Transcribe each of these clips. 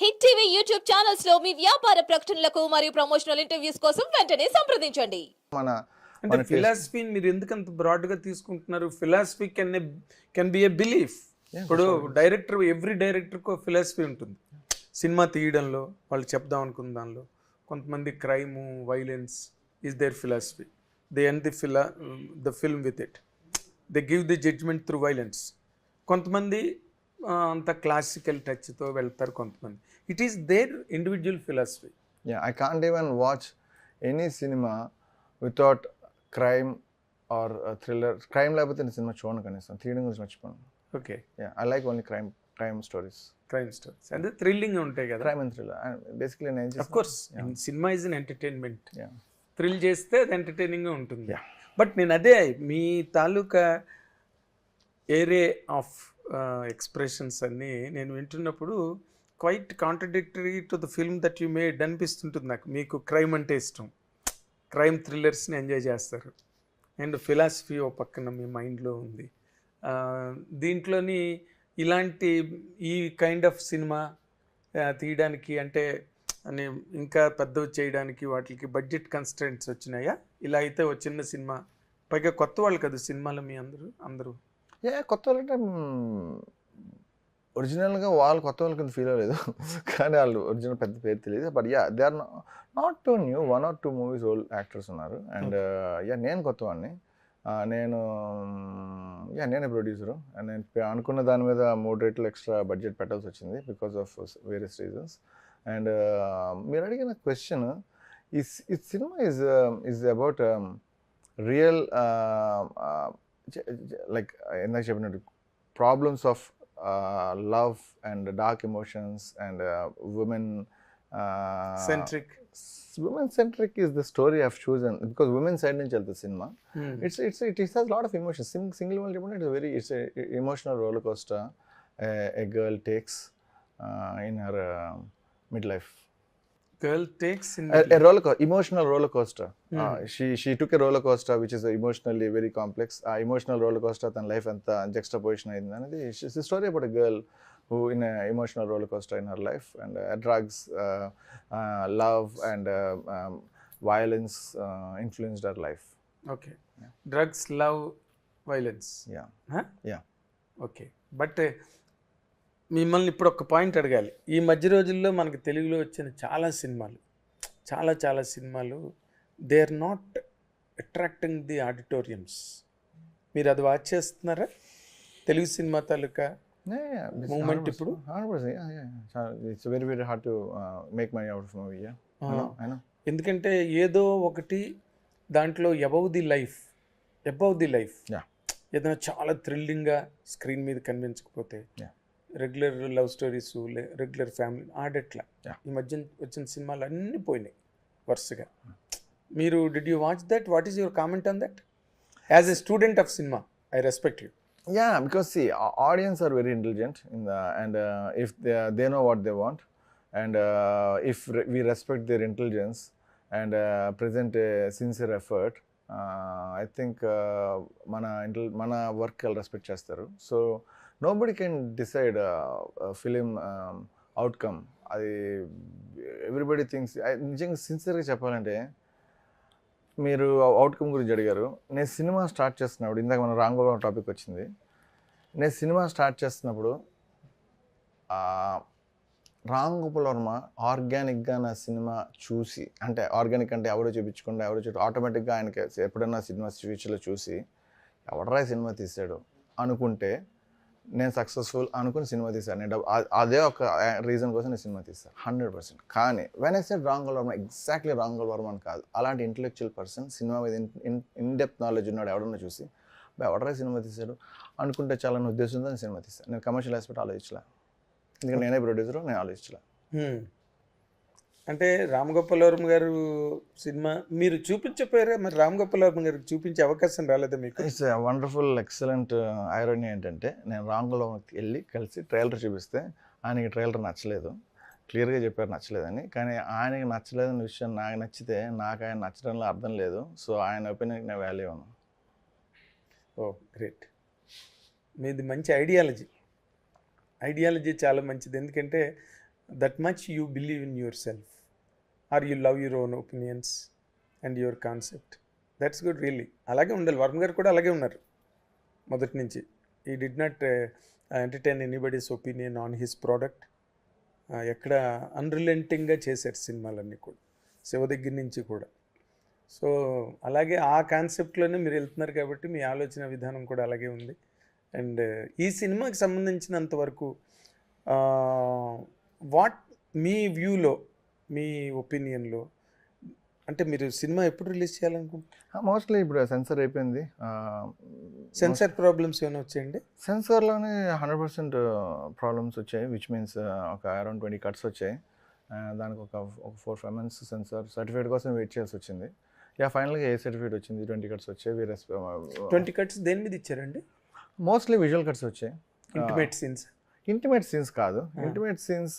Hit TV YouTube ఛానల్స్లో మీ వ్యాపార ప్రకటనలకు మరియు ప్రమోషనల్ ఇంటర్వ్యూస్ కోసం వెంటనే సంప్రదించండి. మన అంటే ఫిలాసఫీని మీరు ఎందుకు అంత బ్రాడ్గా తీసుకుంటున్నారు philosophy can can be a belief ఇప్పుడు డైరెక్టర్ ఎవ్రీ డైరెక్టర్కి ఒక ఫిలాసఫీ ఉంటుంది. సినిమా తీయడంలో వాళ్ళు చెప్దాం అనుకున్న దానిలో కొంతమంది crime violence is there philosophy they end the ఫిలా the film with it they give the judgement through violence కొంతమంది అంత క్లాసికల్ టచ్తో వెళ్తారు కొంతమంది. It is there individual philosophy i can't even watch any cinema without crime or uh, thriller. Crime లేకపోతే నేను సినిమా చూడను కనీసం. తీయడం గురించి మర్చిపోను. Okay yeah i like only crime crime stories. Crime stories అంటే థ్రిల్లింగ్ ఉంటాయి కదా. And thriller. And basically నేను చేస్తాను? Course cinema is an entertainment thrill చేస్తే అది ఎంటర్టైనింగ్గా ఉంటుంది. బట్ నేను అదే మీ తాలూకా ఏరే ఆఫ్ ఎక్స్ప్రెషన్స్ అన్నీ నేను వింటున్నప్పుడు quite contradictory to the film that you made అనిపిస్తుంటుంది నాకు. మీకు క్రైమ్ అంటే ఇష్టం. క్రైమ్ థ్రిల్లర్స్ని ఎంజాయ్ చేస్తారు. అండ్ ఫిలాసఫీ ఓ పక్కన మీ మైండ్లో ఉంది. దీంట్లోని ఇలాంటి ఈ కైండ్ ఆఫ్ సినిమా తీయడానికి అంటే అని ఇంకా పెద్దవి చేయడానికి వాటికి బడ్జెట్ కన్స్టెంట్స్ వచ్చినాయా? ఇలా అయితే ఒక చిన్న సినిమా పైగా కొత్త వాళ్ళు కదా సినిమాలో మీ అందరూ అందరూ. యా కొత్త వాళ్ళంటే ఒరిజినల్గా వాళ్ళు కొత్త వాళ్ళ కింద ఫీల్ అవ్వలేదు. కానీ వాళ్ళు ఒరిజినల్ పెద్ద పేరు తెలియదు. But yeah they are not too new one or two movies old actors ఉన్నారు. అండ్ యా నేను కొత్త వాడిని Uh, నేను యా నేనే ప్రొడ్యూసరు అండ్ నేను అనుకున్న దాని మీద మూడు రేట్లు ఎక్స్ట్రా బడ్జెట్ పెట్టాల్సి వచ్చింది because of various reasons and uh, మీరు అడిగిన క్వశ్చన్ ఈ cinema is is about real like ఇందాక చెప్పినట్టు problems of love and dark emotions and women centric women centric is the story of chosen because women side నుంచి వెళ్తుంది cinema it's it's it is has lot of emotions single one చెప్పండి it's very it's emotional roller coaster a girl takes in her mid life girl takes in a, a roller coaster emotional roller coaster. Mm. Uh, she she took a roller coaster, which is emotionally very complex. Uh, emotional roller coaster and life and the juxtaposition. It's a story about a girl who in an emotional roller coaster in her life and uh, drugs, uh, uh, love and uh, um, violence uh, influenced her life. Okay. Yeah. Drugs, love, violence. Yeah. Huh? Yeah. Okay. But uh, మిమ్మల్ని ఇప్పుడు ఒక point అడగాలి ఈ మధ్య రోజుల్లో మనకి తెలుగులో వచ్చిన చాలా సినిమాలు చాలా చాలా సినిమాలు they are not attracting the auditoriums మీరు అది వాచ్ చేస్తున్నారా తెలుగు సినిమా తాలూకా 100%, ఇప్పుడు? 100%, yeah, yeah, yeah. It's very, very hard to make money out of movie, yeah. I know, I know. ఎందుకంటే ఏదో ఒకటి దాంట్లో above the life above the life. ఏదైనా చాలా థ్రిల్లింగ్గా స్క్రీన్ మీద కనిపించకపోతే. రెగ్యులర్ లవ్ స్టోరీస్ లే రెగ్యులర్ ఫ్యామిలీ ఆడెట్లా. ఈ మధ్య వచ్చిన సినిమాలు అన్నీ పోయినాయి వరుసగా. మీరు did you watch that what is your comment on that as a student of cinema I respect you yeah because see audience are very intelligent in the and if they they know what they want and if we respect their intelligence and present sincere effort I think మన intel మన work వాళ్ళు respect చేస్తారు. So nobody can decide film outcome అది everybody things నిజంగా సిన్సియర్గా చెప్పాలంటే మీరు outcome గురించి అడిగారు. నేను సినిమా స్టార్ట్ చేస్తున్నప్పుడు ఇందాక మన రాంగోపాల్ టాపిక్ వచ్చింది. నేను సినిమా స్టార్ట్ చేస్తున్నప్పుడు ఆ, రామ్ గోపాల్ వర్మ ఆర్గానిక్గా నా సినిమా చూసి అంటే ఆర్గానిక్ అంటే ఎవరో చూపించకుండా ఎవరో చూ ఆటోమేటిక్గా ఆయనకి ఎప్పుడైనా సినిమా ఫ్యూచర్లో చూసి ఎవడరా సినిమా తీసాడు అనుకుంటే నేను సక్సెస్ఫుల్ అనుకుని సినిమా తీశాను. నేను డబ్- అదే ఒక రీజన్ కోసం నేను సినిమా తీస్తాను హండ్రెడ్ పర్సెంట్ కానీ when I said Ramgopal Varma exactly Ramgopal Varma అని కాదు. అలాంటి ఇంటలెక్చువల్ పర్సన్ సినిమా మీద ఇన్ ఇన్ డెప్త్ నాలెడ్జ్ ఉన్నాడు ఎవడన్నా చూసి బై ఎవడరా సినిమా తీశాడు? అనుకుంటే చాలా నా ఉద్దేశంతో నేను సినిమా తీస్తాను నేను కమర్షియల్ ఆస్పెక్ట్ ఆలోచించలే. ఎందుకంటే నేనే ప్రొడ్యూసర్ నేను ఆలోచించలే. అంటే రామ్ గోపాల్ వర్మ గారు సినిమా మీరు చూపించపోయారా మరి రామ్ గోపాల్ వర్మ గారికి చూపించే అవకాశం రాలేదా మీకు? ఇట్స్ వండర్ఫుల్ ఎక్సలెంట్ ఐరనీ ఏంటంటే నేను రాంగులో వెళ్ళి కలిసి ట్రైలర్ చూపిస్తే ఆయనకి ట్రైలర్ నచ్చలేదు. క్లియర్గా చెప్పారు నచ్చలేదని. కానీ ఆయనకి నచ్చలేదన్న విషయం నాకు నచ్చితే నాకు ఆయన నచ్చడంలో అర్థం లేదు. సో ఆయన ఒపీనియన్కి నేను వాల్యూ ఇవ్వను. Oh great. మీది మంచి ఐడియాలజీ. ఐడియాలజీ చాలా మంచిది. ఎందుకంటే that much you believe in yourself are you love your own opinions and your concept that's good really అలాగే ఉండాలి. వర్మ గారు కూడా అలాగే ఉన్నారు. మొదటి నుంచి. ఈ did not entertain anybody's opinion on his product ఎక్కడ అన్రిలెంటింగ్గా చేశారు సినిమాలన్నీ కూడా. శివ దగ్గర నుంచి కూడా. సో అలాగే ఆ కాన్సెప్ట్లోనే మీరు వెళ్తున్నారు కాబట్టి మీ ఆలోచన విధానం కూడా అలాగే ఉంది. అండ్ uh, ఈ సినిమాకి సంబంధించినంత వరకు uh, వాట్ మీ వ్యూలో మీ ఒపీనియన్లో? అంటే మీరు సినిమా ఎప్పుడు రిలీజ్ చేయాలనుకుంటున్నారు? మోస్ట్లీ ఇప్పుడు సెన్సర్ అయిపోయింది. సెన్సార్ ప్రాబ్లమ్స్ ఏమైనా వచ్చాయండి? సెన్సార్లోనే హండ్రెడ్ పర్సెంట్ ప్రాబ్లమ్స్ వచ్చాయి విచ్ మీన్స్ ఒక అరౌండ్ ట్వంటీ కట్స్ వచ్చాయి. దానికి ఒక ఒక four five months censor certificate కోసం వెయిట్ చేయాల్సి వచ్చింది. యా ఫైనల్గా ఏ సర్టిఫికేట్ వచ్చింది? ట్వంటీ కట్స్ వచ్చాయి వీరస్ ట్వంటీ కట్స్ దేని మీద ఇచ్చారండి? మోస్ట్లీ విజువల్ కట్స్ వచ్చాయి. ఇంటిమేట్ సీన్స్ ఇంటిమేట్ సీన్స్ కాదు. Intimate scenes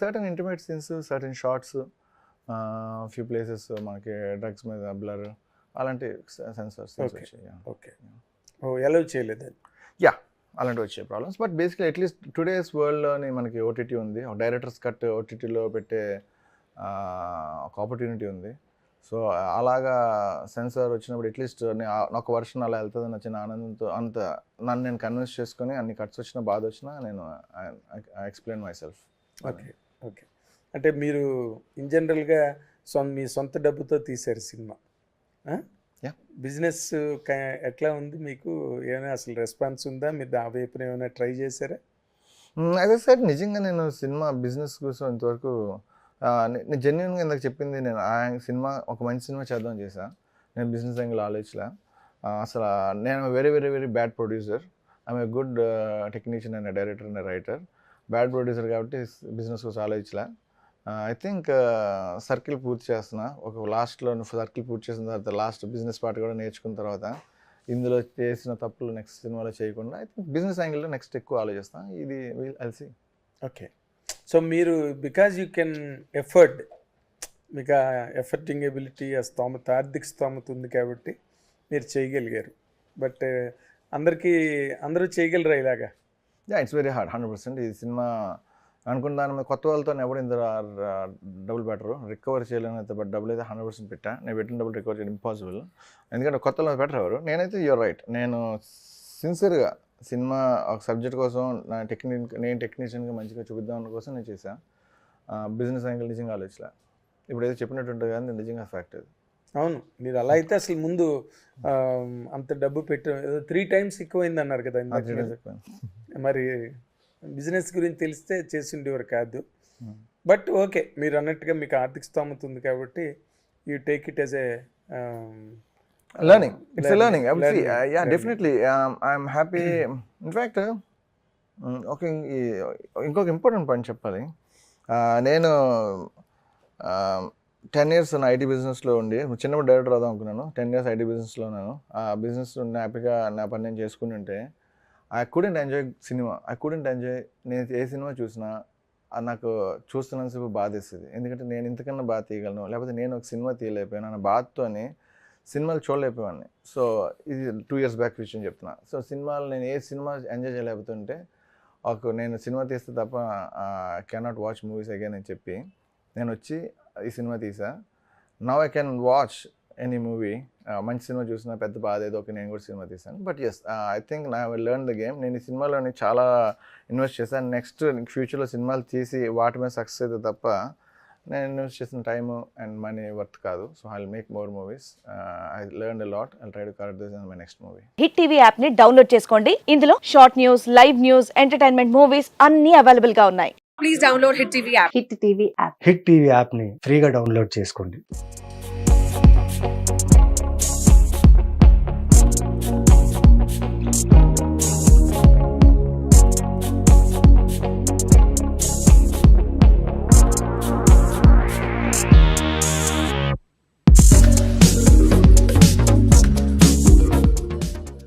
certain intimate scenes certain shots few places మనకి డ్రగ్స్ మీద బ్లర్ అలాంటి సెన్సార్స్. ఓకే ఎలా చేయలేదు యా అలాంటివి వచ్చే problems but basically at least today's వరల్డ్లోని మనకి ఓటీటీ ఉంది. డైరెక్టర్స్ కట్ ఓటీటీలో పెట్టే ఆ, ఒక ఆపర్చునిటీ ఉంది. సో అలాగా సెన్సార్ వచ్చినప్పుడు అట్లీస్ట్ ఒక వర్షన్ అలా వెళ్తుంది చిన్న ఆనందంతో అంత నన్ను నేను కన్విన్స్ చేసుకొని అన్ని కట్స్ వచ్చినా బాధ వచ్చినా నేను explain my self okay okay అంటే మీరు ఇన్ జనరల్గా సొంత మీ సొంత డబ్బుతో తీశారు సినిమా. బిజినెస్ ఎట్లా ఉంది మీకు? ఏమైనా అసలు రెస్పాన్స్ ఉందా? మీరు ఆ వైపున ఏమైనా ట్రై చేశారా? అదే సార్ నిజంగా నేను సినిమా బిజినెస్ కోసం ఇంతవరకు నేను జెన్యున్గా ఇందాక చెప్పింది నేను ఆ సినిమా ఒక మంచి సినిమా చేద్దాం చేశా. నేను బిజినెస్ యాంగిల్ ఆలోచించలే అసలు నేను very very very bad producer I'm a good technician and director and writer bad producer కాబట్టి బిజినెస్ కోసం ఆలోచించలే. ఐ థింక్ సర్కిల్ పూర్తి చేస్తున్న. ఒక లాస్ట్లో సర్కిల్ పూర్తి చేసిన తర్వాత లాస్ట్ బిజినెస్ పార్ట్ కూడా నేర్చుకున్న తర్వాత ఇందులో చేసిన తప్పులు నెక్స్ట్ సినిమాలో చేయకుండా ఐ థింక్ బిజినెస్ యాంగిల్లో నెక్స్ట్ ఎక్కువ ఆలోచిస్తాను ఇది అల్సి ఓకే సో మీరు బికాజ్ యూ కెన్ ఎఫర్ట్ మీకు ఆ ఎఫర్టింగ్ ఎబిలిటీ ఆ స్తోమత ఆర్థిక స్తోమత ఉంది కాబట్టి మీరు చేయగలిగారు. బట్ uh, అందరికీ అందరూ చేయగలరా ఇలాగా? Yeah it's very hard hundred percent ఈ సినిమా అనుకున్న దాని మీద కొత్త వాళ్ళతో ఎవరు ఇంత డబుల్ బెటర్ రికవర్ చేయలేని అయితే బట్ డబుల్ అయితే హండ్రెడ్ పర్సెంట్ పెట్టా. నేను పెట్టిన డబుల్ రికవర్ చేయడం ఇంపాసిబుల్ ఎందుకంటే కొత్త వాళ్ళు బెటర్ ఎవరు? నేనైతే యువర్ రైట్ నేను సిన్సియర్గా సినిమా ఒక సబ్జెక్ట్ కోసం నా టెక్నిక్ నేను టెక్నీషియన్గా మంచిగా చూపిద్దాం అన్న కోసం నేను చేశాను బిజినెస్ యాంగిల్ నిజంగా ఆలోచన. ఇప్పుడు ఏదో చెప్పినట్టుంటుంది కానీ ఇది నిజంగా ఫ్యాక్ట్ అది. అవును. మీరు అలా అయితే అసలు ముందు అంత డబ్బు పెట్ట ఏదో త్రీ టైమ్స్ ఎక్కువైంది అన్నారు కదా మీరు. బిజినెస్ గురించి తెలిస్తే చేసిండేవారు కాదు. Hmm. బట్ ఓకే మీరు అన్నట్టుగా మీకు ఆర్థిక స్తోమత ఉంది కాబట్టి you take it as a learning. It's a learning, Learning, I would see, learning, uh, yeah learning. definitely. Um, i'm happy. In fact uh, mm, ఇంకొక ఇంపార్టెంట్ పాయింట్ చెప్పాలి. Uh, నేను టెన్ ఇయర్స్ నా ఐటీ బిజినెస్లో ఉండి చిన్నప్పుడు director అవుదాం అనుకున్నాను. Ten years IT బిజినెస్లో ఉన్నాను. ఆ బిజినెస్ హ్యాపీగా నా పని నేను చేసుకుని ఉంటే I couldn't enjoy cinema I couldn't enjoy నేను ఏ సినిమా చూసినా అది నాకు చూస్తున్నంతసేపు బాధ వేస్తుంది ఎందుకంటే నేను ఇంతకన్నా బాధ తీయగలను. లేకపోతే నేను ఒక సినిమా తీయలేకపోయాను అన్న బాధతోని సినిమాలు చూడలేకపోయాన్ని. సో ఇది టూ ఇయర్స్ బ్యాక్ విషయం చెప్తున్నా. సో సినిమాలు నేను ఏ సినిమా ఎంజాయ్ చేయలేకపోతుంటే ఒక నేను సినిమా తీస్తే తప్ప కెనాట్ వాచ్ మూవీస్ అగైన్ అని చెప్పి నేను వచ్చి ఈ సినిమా తీసా. Now I can watch any movie మంచి సినిమా చూసినా పెద్ద బాధ ఏదో ఒక నేను కూడా సినిమా తీసాను. బట్ ఎస్ ఐ థింక్ నా లెర్న్ ద గేమ్ నేను ఈ సినిమాలోని చాలా ఇన్వెస్ట్ చేశాను. నెక్స్ట్ ఫ్యూచర్లో సినిమాలు తీసి వాటి మీద సక్సెస్ అయితే తప్ప నేను ఇన్వెస్ట్ చేసిన టైమ్ అండ్ మనీ వర్త్ కాదు. So I make more movies. I learn lot I try to correct this in my next movie Hit TV యాప్ని డౌన్లోడ్ చేసుకోండి. ఇందులో short news live news entertainment movies అన్ని అవైలబుల్గా ఉన్నాయి. Please download Hit TV app. Hit TV app Hit TV యాప్ని ఫ్రీగా download చేసుకోండి.